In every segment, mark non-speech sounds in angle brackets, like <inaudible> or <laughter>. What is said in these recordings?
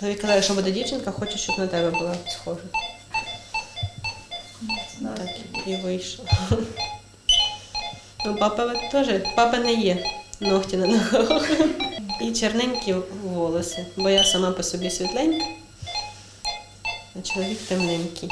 Чоловік казав, що буде дівчинка, хоче, щоб на тебе була схожа. Так і вийшло. Ну, папа теж, папа не є ногті на ногах. І чорненькі волоси, бо я сама по собі світленька, а чоловік темненький.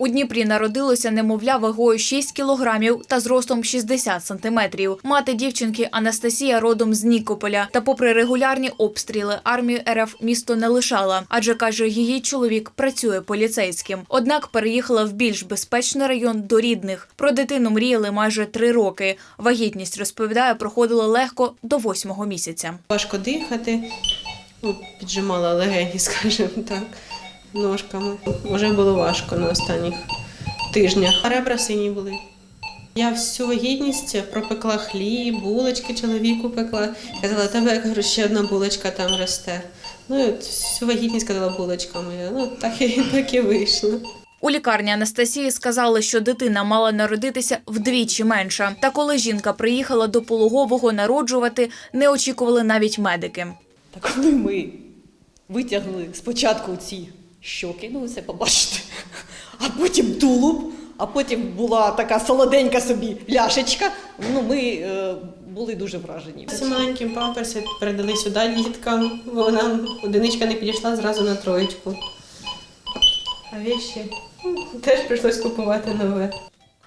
У Дніпрі народилося немовля вагою 6 кілограмів та зростом 60 сантиметрів. Мати дівчинки Анастасія родом з Нікополя. Та, попри регулярні обстріли, армію РФ місто не лишала, адже каже, її чоловік працює поліцейським. Однак переїхала в більш безпечний район до рідних. Про дитину мріяли майже три роки. Вагітність розповідає, проходила легко до восьмого місяця. Важко дихати, ну, піджимала легені, скажімо так, ножками. Вже було важко на останніх тижнях. Ребра сині були. Я всю вагітність пропекла хліб, булочки чоловіку пекла. Казала, тебе я кажу, ще одна булочка там росте. Ну, і от всю вагітність казала булочка моя. Ну, так і, <laughs> так і вийшло. У лікарні Анастасії сказали, що дитина мала народитися вдвічі менша. Та коли жінка приїхала до пологового народжувати, не очікували навіть медики. Так коли ми витягли спочатку ці щоки, ну ви побачите, а потім тулуб, а потім була така солоденька собі ляшечка, ну ми е, були дуже вражені. Всі маленькі памперси передали сюди діткам, бо вона одиничка не підійшла зразу на троєчку. А віші ну, теж прийшлось купувати нове.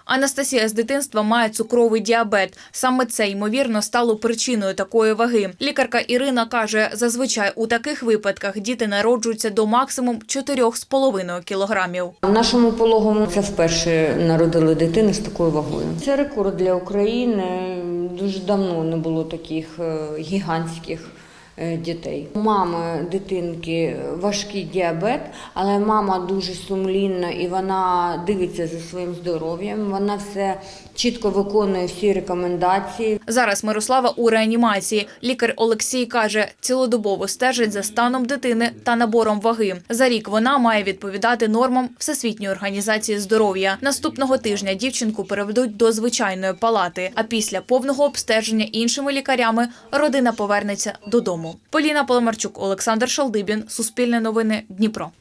Анастасія з дитинства має цукровий діабет. Саме це ймовірно стало причиною такої ваги. Лікарка Ірина каже, зазвичай у таких випадках діти народжуються до максимум 4,5 кілограмів. В нашому пологому це вперше народили дитину з такою вагою. Це рекорд для України. Дуже давно не було таких е, гігантських дітей. У мами дитинки важкий діабет, але мама дуже сумлінна і вона дивиться за своїм здоров'ям. Вона все чітко виконує всі рекомендації. Зараз Мирослава у реанімації. Лікар Олексій каже, цілодобово стежить за станом дитини та набором ваги. За рік вона має відповідати нормам Всесвітньої організації здоров'я. Наступного тижня дівчинку переведуть до звичайної палати. А після повного обстеження іншими лікарями родина повернеться додому. Поліна Поломарчук, Олександр Шалдибін, Суспільне новини, Дніпро.